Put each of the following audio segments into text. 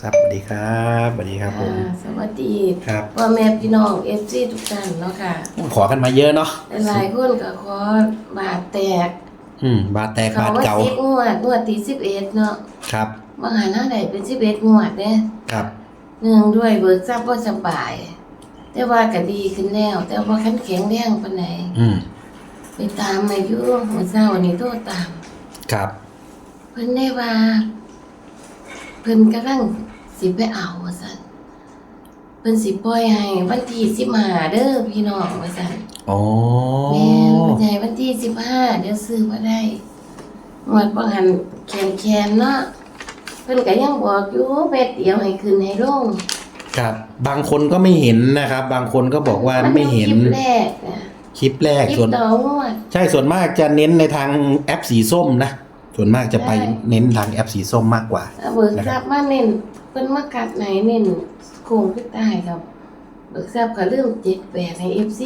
ครับสวัสดีครับสวัสดีครับผม อ่าสวัสดีครับพ่อแม่พี่น้องเอฟซีทุกท่านเนาะค่ะขอกันมาเยอะเนาะหลายๆคนก็ขอบาดแตกอืมบาดแตกเขาบาดว่าเก่าสิบงวดงวดที่สิบเอ็ดเนาะครับ บางหันเท่าใดเป็นสิบเอ็ดงวดเนี่ยครับเนื่องด้วยเบิกทรัพย์ว่าสบาย แต่ว่าก็ดีขึ้นแล้ว แต่ว่าขันแข็งแรงปานไหนอืมไปตามมาอยู่หัวเช้าวันนี้โทรตาม ครับ เพิ่นได้ว่า เพิ่นกำลังสิไปเอาว่าซั่นเพิ่นสิปล่อยให้วันที่15เด้อพี่น้องว่าซั่นอ๋อแม่นเพิ่นให้วันที่15เดี๋ยวซื้อบ่ได้งวดบ่หันแคนๆเนาะเพิ่นก็ยังบอกอยู่แม่เดียวให้ขึ้นให้ลงครับ บางคนก็ไม่เห็นนะครับ บางคนก็บอกว่าไม่เห็นคลิปแรกนะคลิปแรกคลิปส่วนต่องวดใช่ส่วนมากจะเน้นในทางแอปสีส้มนะ ส่วนมากจะไปใช่เน้นทางแอปสีส้มมากกว่าเอาเบิกทรัพย์มาเน้นเพิ่นมากัดไหนเน้นโคงขึ้นใต้ครับ เบิกทรัพย์ก็เริ่ม78ให้ FC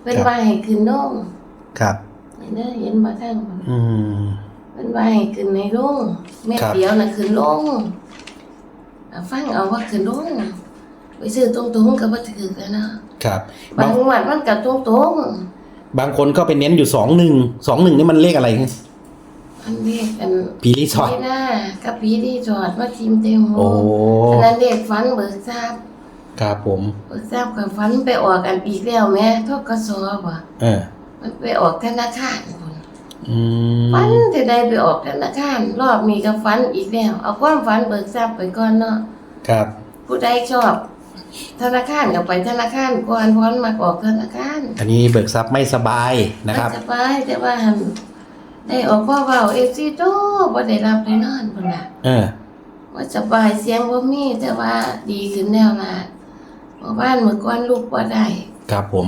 เพิ่นครับว่าให้ขึ้นลงครับเห็นเด้อเห็นบ่ทางบ่อืมเพิ่นว่าให้ขึ้นให้ลงแม่ครับเดียวน่ะขึ้นลงอะฟังเอาว่าขึ้นลงไปซื้อตรงๆก็บ่ถูกแล้วเนาะครับ บาบางงงวดมันก็ตรงบางคนก็ไปเน้นอยู่สองหนึ่งสองหนึ่งนี่มันเลขอะไรๆ อันเรียกกันผีรีสอร์ทไม่น่ากับผีที่จอดว่าทีมเต็มโหโอ้อันนั้นเรียกฟันเบิกทรัพย์ครับผมเบิกทราบกับฟันไปออกอันอีกแล้วแม่ทกสบ่เออ มันไปออกธนาคารพุ่นอืมฟันจะได้ไปออกธนาคารรอบนี้ก็ฟันอีกแล้ว เอาความฝันเบิกทราบไปก่อนเนาะครับ ผู้ใดชอบธนาคารก็ไปธนาคารก่อนเพราะมันมาออกธนาคาร อันนี้เบิกทรัพย์ไม่สบายนะครับมันสบายแต่ว่าหัน ได้ออกพ่อเว้าเอฟซีโตบ่ได้รับได้นอนพุ่นน่ะเออว่าสบายเสียงบ่มีแต่ว่าดีขึ้นแล้วล่ะเมื่อบ้านเมื่อก่อนลุกบ่ได้ครับผม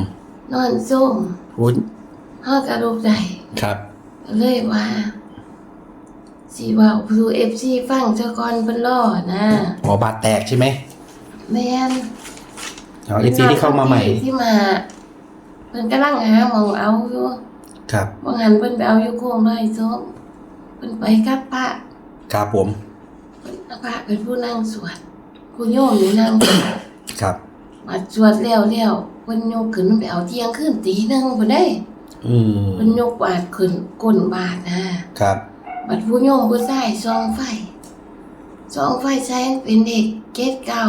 นอนซุ่มอุ้ยเฮาก็ลุกได้ครับก็เลยว่าสีว่าผู้เอฟซีฟังเจ้าก่อนเพิ่นรอนะหมอบาดแตกใช่ไหมแม่นเอาเอฟซีที่เข้ามาใหม่ ที่มาเพิ่นกำลังหาหมองเอาอยู่ ครับบ่หันเพิ่นไปเอาอยู่โค้งน้อยซ้อมเพิ่นไปกับพระครับผมเพิ่นเอาพระเป็นผู้นั่งสวดผู้โยมนี่นั่ง ครับ มาสวดแล้วแล้วเพิ่นยกขึ้นมันไปเอาเที่ยงคืนตีหนึงพุ่นเด้อืมเพิ่นยกบาทขึ้นก้นบาทนะครับ บัดผู้โยมผู้ชายส่องไฟส่องไฟใช้เป็นเด็กเกตเก่า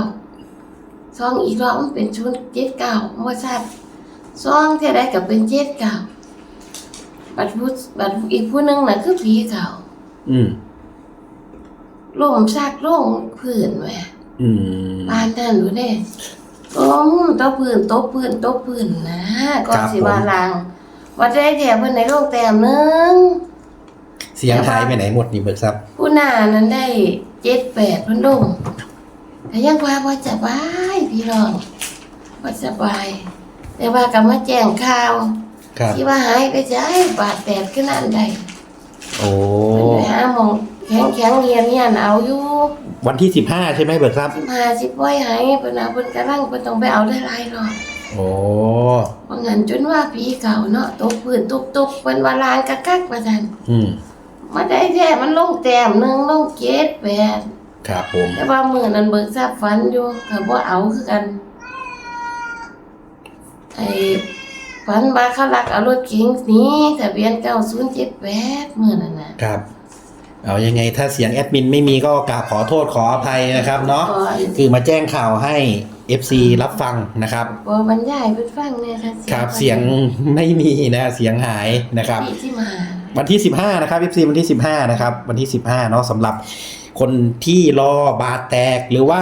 ส่องอีกรอบมันเป็นชุดเจ็ดเก่าว่าชัดส่องเท่าใดก็เป็นเจ็ดเก่า บัดผู้บัดอีกผู้หนึงน่ะคือผีเก่าอืมล่มซากล่งพื้นแหมอืม บ้านนั่นดูเด้ล้มตบพื้นตบพื้นตบพื้นนะก่อนสิว่าลางว่าได้แถมเพิ่นในโรงแต้มหนึง เสียงหายไปไหนหมดนี่เบิกทรัพย์ผู้หน้านั้นได้เจ็ดแปดพันลงแต่ยังว่าว่าสบายพี่น้องว่าสบาย แต่ว่าก็มาแจ้งข่าว ครับ ที่ว่าหายไปใจบาดแตกขึ้นนั่นได้โอ้เพิ่นไปหาหมองแข็งแข็งๆเรียนเนี่ยเอาอยู่วันที่สิบห้าใช่ไหมเบิกทรัพย์สิบห้าสิบป่วยหายเพิ่นเอาเพิ่นกำลังเพิ่นต้องไปเอาได้หลายรอบโอ้บางเงินจนว่าผีเก่าเนาะตกพื้นตุกๆเพิ่นว่าลางกักๆว่าซั่นอืมมาได้แท้มันลงแต้มหนึงลงเจ็ดแปด ครับผมแต่ว่ามือนั้นเบิกทราบฝันอยู่ก็บ่เอาคือกันไอ้ ฝันว่าเขาลักเอารถเก๋งหนี้ทะเบียน9078มื้อนั้นน่ะครับ เอายังไงถ้าเสียงแอดมินไม่มีก็กราบขอโทษขออภัยนะครับเนาะก็คือมาแจ้งข่าวให้ FC รับฟังนะครับ บ่บรรยายเพิ่นฟังแน่ค่ะครับเสียงไม่มีนะเสียงหายนะครับ ที่ที่มาวันที่ 15 นะครับ FC วันที่ 15 นะครับ วันที่ 15 เนาะสำหรับคนที่รอบาทแตกหรือว่า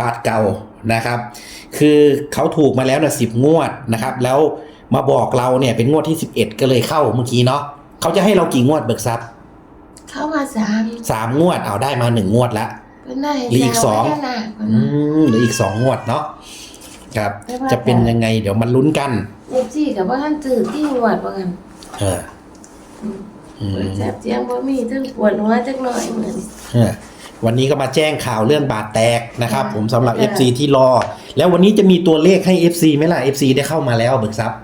บาทเก่า นะครับ คือเขาถูกมาแล้วนะสิบงวดนะครับ แล้วมาบอกเราเนี่ยเป็นงวดที่11ก็เลยเข้าเมื่อกี้เนาะเขาจะให้เรากี่งวดเบิกทรัพย์เข้ามาสามสามงวดเอาได้มาหนึ่งงวดละเพิ่นได้เหลืออีกสองพญานาคเพิ่นอืน่ะมเหรืออีกสองงวดเนาะครับไม่ว่าจะเป็นยังไงเดี๋ยวมันลุ้นกันเอฟซีก็บ่ทันตื่นที่หวดว่ากันเอออืมแซ่บเสียงบ่มีทั้งปวดหัวจักหน่อยเหมือนเออ วันนี้ก็มาแจ้งข่าวเรื่องบาดแตกนะครับค่ะผมสำหรับค่ะ FC ที่รอ แล้ววันนี้จะมีตัวเลขให้ FC ไหมล่ะ FC ได้เข้ามาแล้วเบิกทรัพย์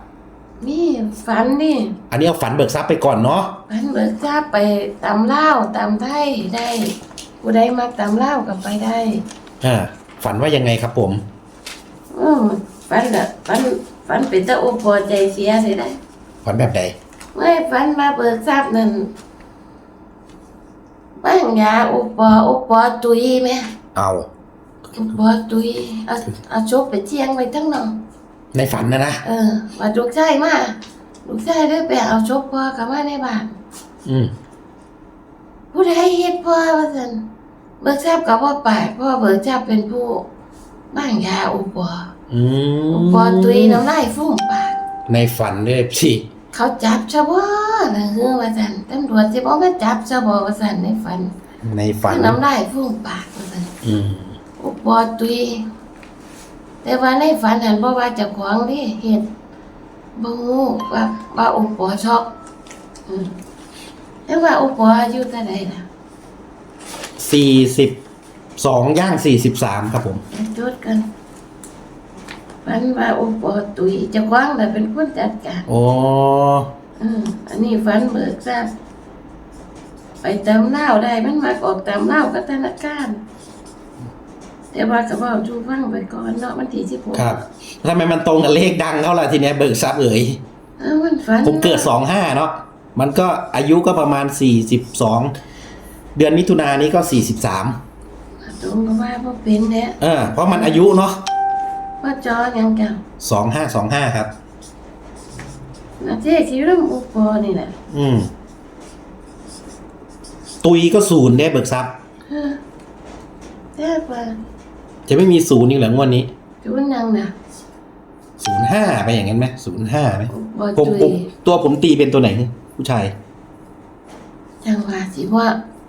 มีฝันดิอันนี้เอาฝันเบิกทรัพย์ไปก่อนเนาะฝันเบิกทราบไปตำลาวตำไทยได้ผู้ใดมักตามเล่ากับไปได้อ่าฝันว่ายังไงครับผมอืมฝันละฝันฝันเป็นตาโอปอใจเสียเสียได้ฝันแบบใดไม่ฝันมาเบิกทราบนั่น บ้างยาโอปอโอปอตุยไหมเอาโอปอตุยเอาเอาชกไปเชียงไปทั้งนองในฝันนะนะเออว่าลูกชายมาลูกชายได้ไปเอาชกพ่อกลับมาในบ้านอืมผู้ใดเฮ็ดพ่อว่าซั่นเบิกทราบกับพ่อป่ายพ่อเบิกทราบเป็นผู้บ้างยาโอปออืโอมปอตุยน้ำลายฟุ้งปากในฝันด้วยสิ เขาจับชาวบ้านนะเฮือว่าซั่นตำรวจสิบ่มาจับชาวบ้านว่าซั่นในฝันในฝันน้ำลายฟุ้งปากว่าซั่นอืมโอปอตุยแต่ว่าในฝันหันบ่ว่าเจ้าของเด้เฮ็ดบ่ฮู้ว่าว่าโอปอช็อกอืมแต่ว่าโอปออายุเท่าใดล่ะสี่สิบสองย่างสี่สิบสามครับผมไปจดกัน ฝันว่าโอปอตุยเจ้าของน่ะเป็นคนจัดการโอ้อืมอันนี้ฝันเบิกทราบไปตามเล่าวได้มันมาออกตามเล่าวกับธนาคารแต่ว่าก็บอกจูฟังไปก่อนเนาะมันที่สิบหกครับทำไมมันตรงกับเลขดังเขาล่ะทีเนี้ยเบิกทรัพย์เอ๋ยเออมันฝันผมเกิดสองห้าเนาะมันก็อายุก็ประมาณสี่สิบสองเดือนมิถุนายนนี้ก็สี่สิบสามตรงกับว่าพ่เป็นเนี่ย เออเพราะมันอายุเนาะ ว่าจอยังเก่าสองห้าสองห้าครับนาเจ๊ชีวิตอุปอนี่แหละอืม ตุยก็ศูนย์ได้เบิกทรัพย์เออแต่ว่าจะไม่มีศูนย์อีกเหรองวดนี้จุนยังนะศูนย์ห้าไปอย่างนั้นไหมศูนย์ห้าไหมอุปอผมจุผมยตัวผมตีเป็นตัวไหน ผู้ชาย จังว่าสิว่า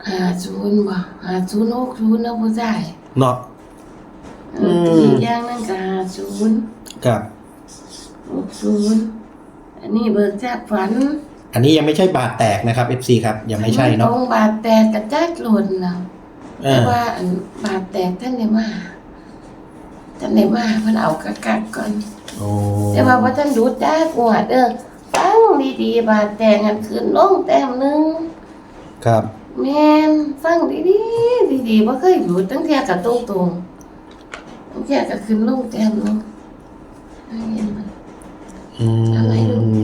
หาศูนย์บ่หาศูนย์หกศูนย์นะผู้ชายเนาะ เออตีอย่างนั้นก็หาศูนย์ครับ หกศูนย์อันนี้เบิกจากฝันอันนี้ยังไม่ใช่บาทแตกนะครับ FC ครับยังไม่ใช่ตรเนาะงบาดแตกกระจัดหล่นแล้วเอแต่อว่าอันบาดแตกท่านได้มาท่านได้มาเพิ่นเอากะกักก่อน โอ้แต่ว่าว่าท่านดูดได้กวดเด้อฟังดีๆบาดแตกหันขึ้นลงแต้มหนึง ครับ แม่นฟังดีๆดีๆบ่เคยดูดตั้งเที่ยก็ตรง ๆตั้งเที่ยก็ขึ้นลงแต้มหนึงอันนี้มันอือะไรลูกม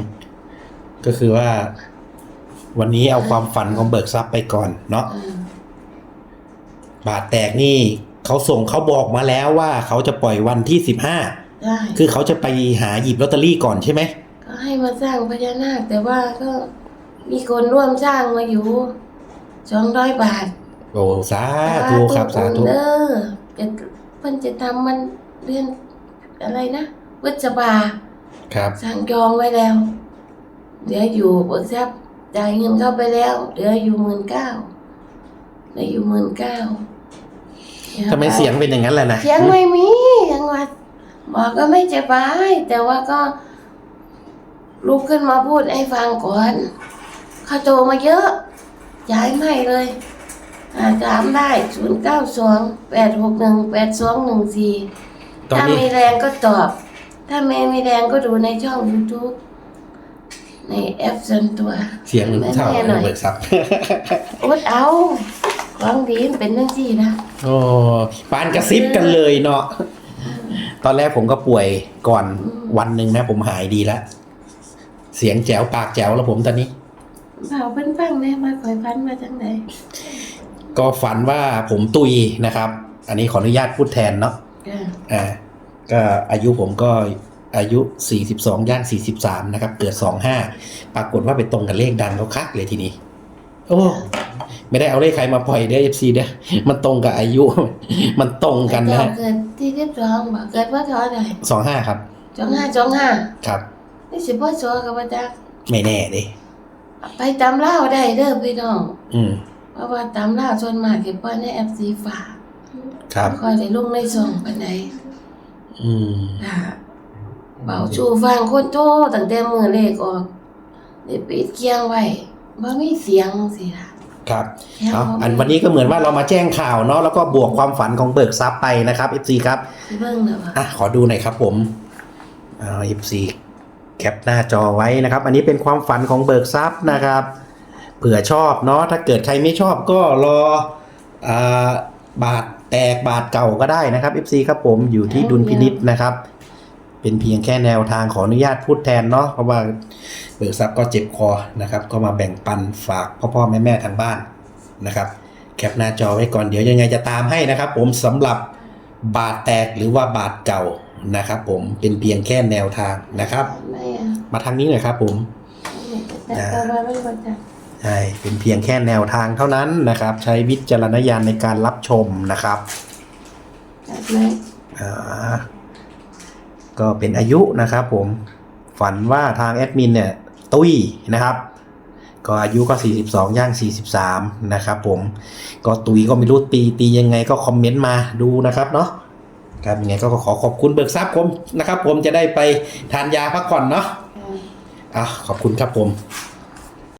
ก็คือว่า วันนี้เอาความฝันของเบิกทรัพย์ไปก่อนเนาะเออบาทแตกนี่เขาส่งเขาบอกมาแล้วว่าเขาจะปล่อยวันที่สิบห้าได้คือเขาจะไปหาหยิบลอตเตอรี่ก่อนใช่ไหมก็ให้มาสร้างพญานาคแต่ว่าก็มีคนร่วมสร้างมาอยู่สองร้อยบาท โอ้สาธุครับสาธุเด้อจะเพิ่นจะทำมันเดือนอะไรนะวิจบาครับ สั่งจองไว้แล้วเหลืออยู่เบิกทรัพย์จ่ายเงินเข้าไปแล้วเหลืออยู่หมื่นเก้าเหลืออยู่หมื่นเก้าทำไมเสียงเป็นอย่างนั้นล่ะนะเสียงไม่มียังว่าหมอก็ไม่จะบายแต่ว่าก็ลุกขึ้นมาพูดให้ฟังก่อนเขาโตมาเยอะย้ายไม่เลย อ่าถามได้ศูนย์เก้าสองแปดหกหนึ่งแปดสองหนึ่งสี่ตอนถ้านี้ มีแรงก็ตอบ ถ้าไม่มีแรงก็ดูในช่อง YouTube ในแอปส่วนตัวเสียงเท่าแม่หน่อยเบิกทรัพย์ อดเอาของดีมันเป็นเรื่องที่นะ โอ้ปานกระซิบกันเลยเนาะตอนแรกผมก็ป่วยก่อนวันหนึ่งนะ ผมหายดีแล้ว เสียงแจ๋วปากแจ๋วแล้วผมตอนนี้เผาเพิ่นฟังแน่มาคอยพันมาจังไหน ก็ฝันว่าผมตุยนะครับ อันนี้ขออนุญาตพูดแทนเนาะอ่าอ่าก็อายุผมก็อายุ 42 ย่าง 43 นะครับ เกิด 25 ปรากฏว่าไปตรงกับเลขดังเขาคักเลยทีนี้ โอ้ไม่ได้เอาเลขใครมาปล่อยเด้อ FC เด้อมันตรงกับอายุ มันตรงกันนะเจ้าฮะเกิดที่ที่สองบ่เกิดว่าเท่าไหร่25ครับสองห้าสองห้าครับนี่สิบ่โซกับว่าจักไม่แน่เด้ไปตามเล่าวได้เด้อพี่น้อง อืม เพราะว่าตามเล่าวส่วนมากเก็บไว้ในแอปสีฟ้าครับคอยได้ลงในช่องปานใดอืมค่ะเบาชูฟังคนโตตั้งแต่มือเลขออกได้ปิดเคียงไว้บ่มีเสียงสิล่ะครับแค่เอาบ่มีอันวันนี้ก็เหมือนว่าเรามาแจ้งข่าวเนาะแล้วก็บวกความฝันของเบิกทรัพย์ไปนะครับ FC ครับสิเบิ่งเด้อว่าอะขอดูหน่อยครับผมเอา FC แคปหน้าจอไว้นะครับ อันนี้เป็นความฝันของเบิกทรัพย์นะครับเผื่อชอบเนาะถ้าเกิดใครไม่ชอบก็รออ่าบาทแตกบาทเก่าก็ได้นะครับ FC ครับผมอยู่ที่ดุลพินิษนะครับ เป็นเพียงแค่แนวทางขออนุญาตพูดแทนเนาะเพราะว่าเบิกทรัพย์ก็เจ็บคอนะครับ ก็มาแบ่งปันฝากพ่อพ่อแม่แม่ทางบ้านนะครับ แคปหน้าจอไว้ก่อนเดี๋ยวยังไงจะตามให้นะครับ ผมสำหรับบาทแตกหรือว่าบาทเก่านะครับ ผมเป็นเพียงแค่แนวทางนะครับไม่อะมาทางนี้หน่อยครับ ผมแต่ก็ว่าไม่ว่าจะ ใช่เป็นเพียงแค่แนวทางเท่านั้นนะครับ ใช้วิจารณญาณในการรับชมนะครับอ่าก็เป็นอายุนะครับ ผมฝันว่าทางแอดมินเนี่ย ตุ้ยนะครับ ก็อายุก็ 42 ย่าง 43 นะครับผมก็ตุยก็ไม่รู้ตีตียังไงก็คอมเมนต์มาดูนะครับเนาะครับยังไงก็ขอขอบคุณเบิกทรัพย์ผมนะครับ ผมจะได้ไปทานยาพักผ่อนเนาะอ่าอะขอบคุณครับผม